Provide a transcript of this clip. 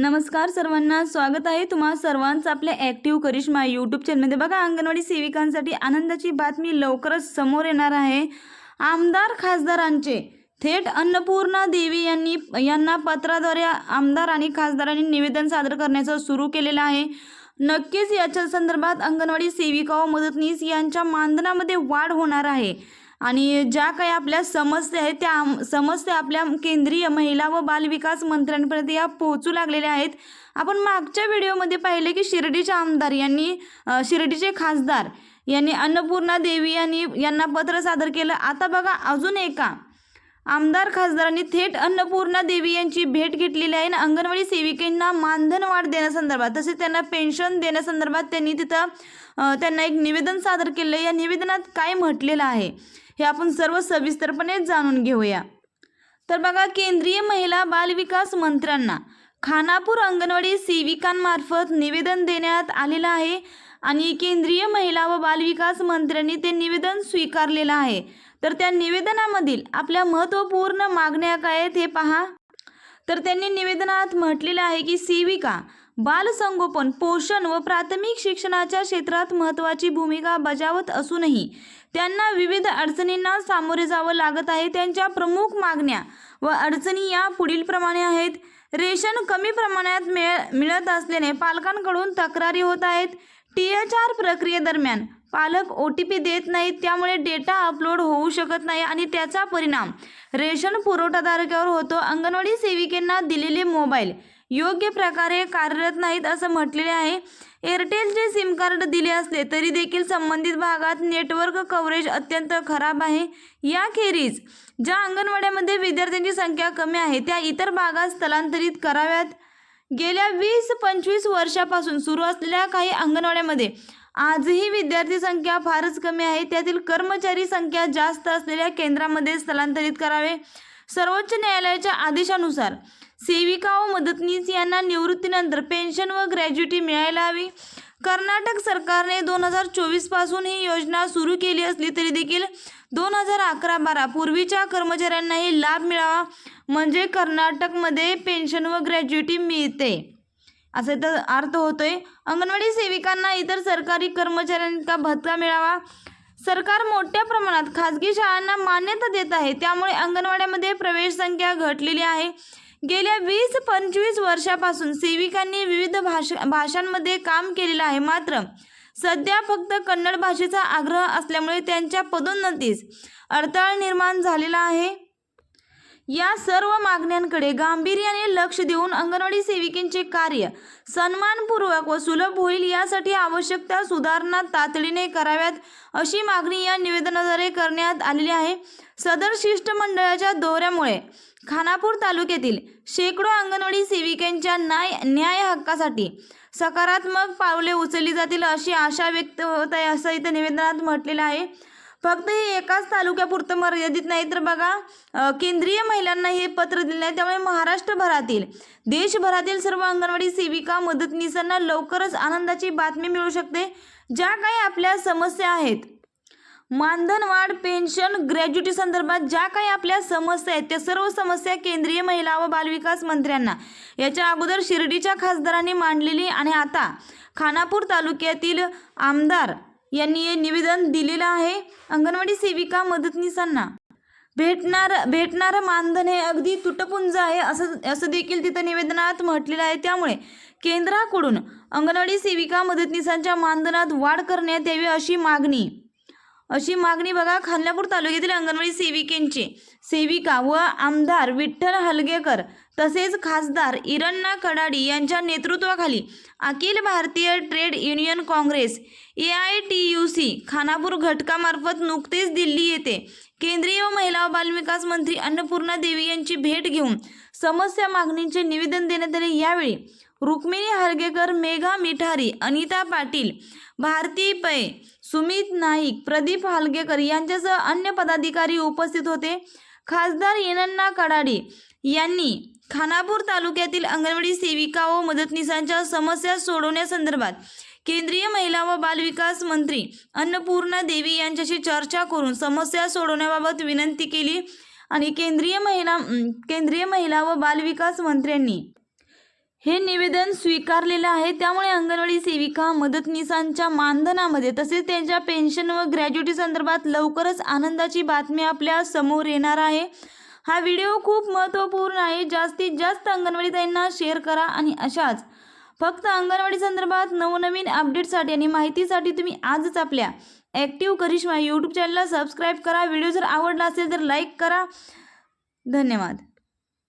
नमस्कार सर्वांना स्वागत आहे तुम्हा सर्वांचं आपल्या ॲक्टिव्ह करिश्मा यूट्यूब चॅनलमध्ये बघा अंगणवाडी सेविकांसाठी आनंदाची बातमी लवकरच समोर येणार आहे. आमदार खासदारांचे थेट अन्नपूर्णा देवी यांनी यांना पत्राद्वारे आमदार आणि खासदारांनी निवेदन सादर करण्याचं सुरू केलेलं आहे. नक्कीच याच्या संदर्भात अंगणवाडी सेविका व मदतनीस यांच्या मानधनामध्ये वाढ होणार आहे. आणि ज्या काही आपल्या समस्या आहेत त्या समस्या आपल्या केंद्रीय महिला व बालविकास मंत्र्यांपर्यंत या पोहोचू लागलेल्या आहेत. आपण मागच्या व्हिडिओमध्ये पाहिले की शिर्डीचे आमदार यांनी शिर्डीचे खासदार यांनी अन्नपूर्णा देवी यांनी यांना पत्र सादर केलं. आता बघा अजून एका आमदार खासदारांनी थेट अन्नपूर्णा देवी यांची भेट घेतलेली आहे. आणि अंगणवाडी सेविकांना मानधन वाढ देण्यासंदर्भात तसेच त्यांना पेन्शन देण्यासंदर्भात त्यांनी तिथं त्यांना एक निवेदन सादर केलं या निवेदनात काय म्हटलेलं आहे हे आपण सर्व सविस्तरपणे जाणून घेऊया. तर बघा केंद्रीय महिला बालविकास मंत्र्यांना खानापूर अंगणवाडी सेविकांमार्फत निवेदन देण्यात आलेलं आहे आणि केंद्रीय महिला व बालविकास मंत्र्यांनी ते निवेदन स्वीकारलेलं आहे. तर त्या निवेदनामधील आपल्या महत्त्वपूर्ण मागण्या काय आहेत हे पहा. तर त्यांनी निवेदनात म्हटलेलं आहे की सेविका बालसंगोपन पोषण व प्राथमिक शिक्षणाच्या क्षेत्रात महत्त्वाची भूमिका बजावत असूनही त्यांना विविध अडचणींना सामोरे जावं लागत आहे. त्यांच्या प्रमुख मागण्या व अडचणी या पुढीलप्रमाणे आहेत. रेशन कमी प्रमाणात मिळ मिळत असल्याने पालकांकडून तक्रारी होत आहेत. टी एच आर प्रक्रियेदरम्यान पालक ओ टी पी देत नाहीत त्यामुळे डेटा अपलोड होऊ शकत नाही आणि त्याचा परिणाम रेशन पुरवठाधारकावर होतो. अंगणवाडी सेविकेंना दिलेले मोबाईल योग्य प्रकारे कार्यरत नाहीत असं म्हटलेले आहे. एअरटेलचे सिम कार्ड दिले असले तरी देखील संबंधित भागात नेटवर्क कव्हरेज अत्यंत खराब आहे. याखेरीज ज्या अंगणवाड्यामध्ये विद्यार्थ्यांची संख्या कमी आहे त्या इतर भागात स्थलांतरित कराव्यात. गेल्या वीस पंचवीस वर्षापासून सुरू असलेल्या काही अंगणवाड्यामध्ये आजही विद्यार्थी संख्या फारच कमी आहे. त्यातील कर्मचारी संख्या जास्त असलेल्या केंद्रामध्ये स्थलांतरित करावे. सर्वोच्च न्यायालयाच्या आदेशानुसार सेविका व मदतनीस यांना निवृत्तीनंतर पेन्शन व ग्रॅज्युटी मिळायला हवी. कर्नाटक सरकारने दोन हजार चोवीसपासून ही योजना सुरू केली असली तरी देखील दोन हजार अकरा बारा पूर्वीच्या कर्मचाऱ्यांनाही लाभ मिळावा म्हणजे कर्नाटकमध्ये पेन्शन व ग्रॅज्युटी मिळते. असा तर अर्थ होतोय. अंगणवाडी सेविकांना इतर सरकारी कर्मचाऱ्यांका भत्ता मिळावा. सरकार मोठ्या प्रमाणात खाजगी शाळांना मान्यता देत आहे. त्यामुळे अंगणवाड्यामध्ये प्रवेश संख्या घटलेली आहे. गेल्या वीस पंचवीस वर्षापासून सेविकांनी विविध भाषा भाषांमध्ये काम केलेलं आहे. मात्र सध्या फक्त कन्नड भाषेचा आग्रह असल्यामुळे त्यांच्या पदोन्नतीस अडथळा निर्माण झालेला आहे. या सर्व मागण्यांकडे गांभीर्याने लक्ष देऊन अंगणवाडी सेविकेंचे कार्य सन्मानपूर्वक व सुलभ होईल यासाठी आवश्यक त्या सुधारणा तातडीने कराव्यात अशी मागणी या निवेदनाद्वारे करण्यात आलेली आहे. सदर शिष्टमंडळाच्या दौऱ्यामुळे खानापूर तालुक्यातील शेकडो अंगणवाडी सेविकांच्या न्याय न्याय हक्कासाठी सकारात्मक पावले उचलली जातील अशी आशा व्यक्त होत आहे असं इथं निवेदनात म्हटलेलं आहे. फक्त हे एकाच तालुक्यापुरतं मर्यादित नाही तर बघा केंद्रीय महिलांना हे पत्र दिलं आहे. त्यामुळे महाराष्ट्रभरातील देशभरातील सर्व अंगणवाडी सेविका मदतनीसांना लवकरच आनंदाची बातमी मिळू शकते. ज्या काही आपल्या समस्या आहेत मानधनवाढ पेन्शन ग्रॅज्युटी संदर्भात ज्या काही आपल्या समस्या आहेत त्या सर्व समस्या केंद्रीय महिला व बालविकास मंत्र्यांना. याच्या अगोदर शिर्डीच्या खासदारांनी मांडलेली आणि आता खानापूर तालुक्यातील आमदार यांनी हे निवेदन दिलेलं आहे अंगणवाडी सेविका मदतनीसांना भेटणार भेटणारं मानधन हे अगदी तुटपुंज आहे असं असं देखील तिथं निवेदनात म्हटलेलं आहे. त्यामुळे केंद्राकडून अंगणवाडी सेविका मदतनीसांच्या मानधनात वाढ करण्यात यावी अशी मागणी. अशी मागणी बघा खानलापूर तालुक्यातील अंगणवाडी सेविकेंचे. सेविका व आमदार विठ्ठल हलगेकर तसेच खासदार इरण्णा कडाडी यांच्या नेतृत्वाखाली अखिल भारतीय trade union congress A I T U C Khanapur घटकामार्फत नुकतेच दिल्ली येथे केंद्रीय महिला व बालविकास मंत्री अन्नपूर्णा देवी यांची भेट घेऊन समस्या मागणींचे निवेदन देण्यात आले. यावेळी रुक्मिणी हरगेकर मेघा मिठारी अनिता पाटील भारती पै सुमित नाईक प्रदीप हालगेकर यांच्यासह अन्य पदाधिकारी उपस्थित होते. खासदार येनन्ना कडाडी यांनी खानापूर तालुक्यातील अंगणवाडी सेविका व मदतनीसांच्या समस्या सोडवण्यासंदर्भात केंद्रीय महिला व बालविकास मंत्री अन्नपूर्णा देवी यांच्याशी चर्चा करून समस्या सोडवण्याबाबत विनंती केली आणि केंद्रीय महिला केंद्रीय महिला व बालविकास मंत्र्यांनी हे निवेदन स्वीकारलेलं आहे. त्यामुळे अंगणवाडी सेविका मदतनीसांच्या मानधनामध्ये तसेच त्यांच्या पेन्शन व ग्रॅज्युटी संदर्भात लवकरच आनंदाची बातमी आपल्यासमोर येणार आहे. हा व्हिडिओ खूप महत्त्वपूर्ण आहे. जास्तीत जास्त अंगणवाडी ताईंना शेअर करा आणि अशाच. फक्त अंगणवाडी संदर्भात नवनवीन अपडेटसाठी आणि माहितीसाठी तुम्ही आजच आपल्या ॲक्टिव्ह करिश्मा यूट्यूब चॅनलला सबस्क्राईब करा. व्हिडिओ जर आवडला असेल तर लाईक करा. धन्यवाद.